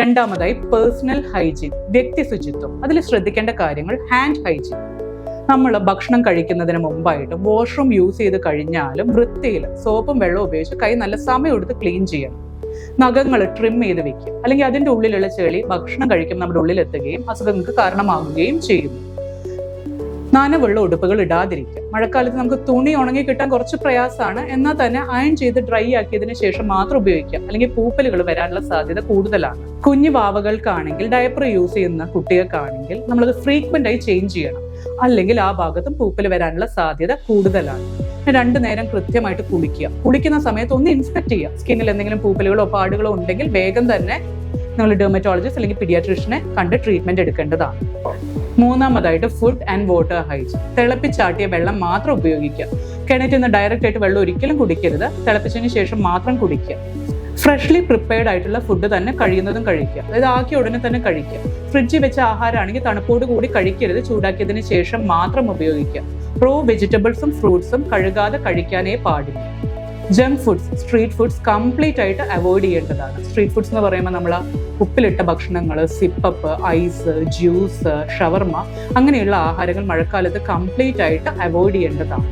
രണ്ടാമതായി personal hygiene വ്യക്തി ശുചിത്വം. അതിൽ ശ്രദ്ധിക്കേണ്ട കാര്യങ്ങൾ ഹാൻഡ് ഹൈജീൻ നമ്മൾ ഭക്ഷണം കഴിക്കുന്നതിന് മുമ്പായിട്ട് വാഷ്റൂം യൂസ് ചെയ്ത് കഴിഞ്ഞാലും വൃത്തിയിൽ സോപ്പും വെള്ളവും ഉപയോഗിച്ച് കൈ നല്ല സമയം എടുത്ത് ക്ലീൻ ചെയ്യണം. നഖങ്ങൾ ട്രിം ചെയ്ത് വെക്കുക. അല്ലെങ്കിൽ അതിന്റെ ഉള്ളിലുള്ള ചെളി ഭക്ഷണം കഴിക്കുമ്പോൾ നമ്മുടെ ഉള്ളിലെത്തുകയും അസുഖങ്ങൾക്ക് കാരണമാകുകയും ചെയ്യുന്നു. നനവുള്ള ഉടുപ്പുകൾ ഇടാതിരിക്കുക. മഴക്കാലത്ത് നമുക്ക് തുണി ഉണങ്ങി കിട്ടാൻ കുറച്ച് പ്രയാസമാണ്. എന്നാൽ തന്നെ അയൺ ചെയ്ത് ഡ്രൈ ആക്കിയതിനു ശേഷം മാത്രം ഉപയോഗിക്കാം അല്ലെങ്കിൽ പൂപ്പലുകൾ വരാനുള്ള സാധ്യത കൂടുതലാണ്. കുഞ്ഞു വാവകൾക്കാണെങ്കിൽ ഡയപ്പർ യൂസ് ചെയ്യുന്ന കുട്ടികൾക്കാണെങ്കിൽ നമ്മളത് ഫ്രീക്വന്റ് ആയി ചേഞ്ച് ചെയ്യണം. അല്ലെങ്കിൽ ആ ഭാഗത്തും പൂപ്പൽ വരാനുള്ള സാധ്യത കൂടുതലാണ്. രണ്ടു നേരം കൃത്യമായിട്ട് കുളിക്കുക. കുളിക്കുന്ന സമയത്ത് ഒന്ന് ഇൻസ്പെക്ട് ചെയ്യുക. സ്കിന്നിൽ എന്തെങ്കിലും പൂപ്പലുകളോ പാടുകളോ ഉണ്ടെങ്കിൽ വേഗം തന്നെ നിങ്ങൾ ഡെർമറ്റോളജിസ്റ്റ് അല്ലെങ്കിൽ പീഡിയാട്രീഷ്യനെ കണ്ട് ട്രീറ്റ്മെന്റ് എടുക്കേണ്ടതാണ്. മൂന്നാമതായിട്ട് ഫുഡ് ആൻഡ് വാട്ടർ ഹൈജീൻ തിളപ്പിച്ചാട്ടിയ വെള്ളം മാത്രം ഉപയോഗിക്കുക. കിണറ്റിൽ നിന്ന് ഡയറക്റ്റ് ആയിട്ട് വെള്ളം ഒരിക്കലും കുടിക്കരുത്. തിളപ്പിച്ചതിന് ശേഷം മാത്രം കുടിക്കുക. ഫ്രഷ്ലി പ്രിപ്പയർഡ് ആയിട്ടുള്ള ഫുഡ് തന്നെ കഴിയുന്നതും കഴിക്കുക. അതായത് ആക്കിയ ഉടനെ തന്നെ കഴിക്കുക. ഫ്രിഡ്ജിൽ വെച്ച ആഹാരമാണെങ്കിൽ തണുപ്പോട് കൂടി കഴിക്കരുത്. ചൂടാക്കിയതിന് ശേഷം മാത്രം ഉപയോഗിക്കുക. റോ വെജിറ്റബിൾസും ഫ്രൂട്ട്സും കഴുകാതെ കഴിക്കാനേ പാടില്ല. Junk foods street foods complete ആയിട്ട് അവോയ്ഡ് ചെയ്യേണ്ടതാണ്. സ്ട്രീറ്റ് ഫുഡ്സ് എന്ന് പറയുമ്പോൾ നമ്മൾ ഉപ്പിലിട്ട ഭക്ഷണങ്ങൾ സിപ്പപ്പ് ഐസ് ജ്യൂസ് ഷവർമ അങ്ങനെയുള്ള ആഹാരങ്ങൾ മഴക്കാലത്ത് കംപ്ലീറ്റ് ആയിട്ട് അവോയ്ഡ് ചെയ്യേണ്ടതാണ്.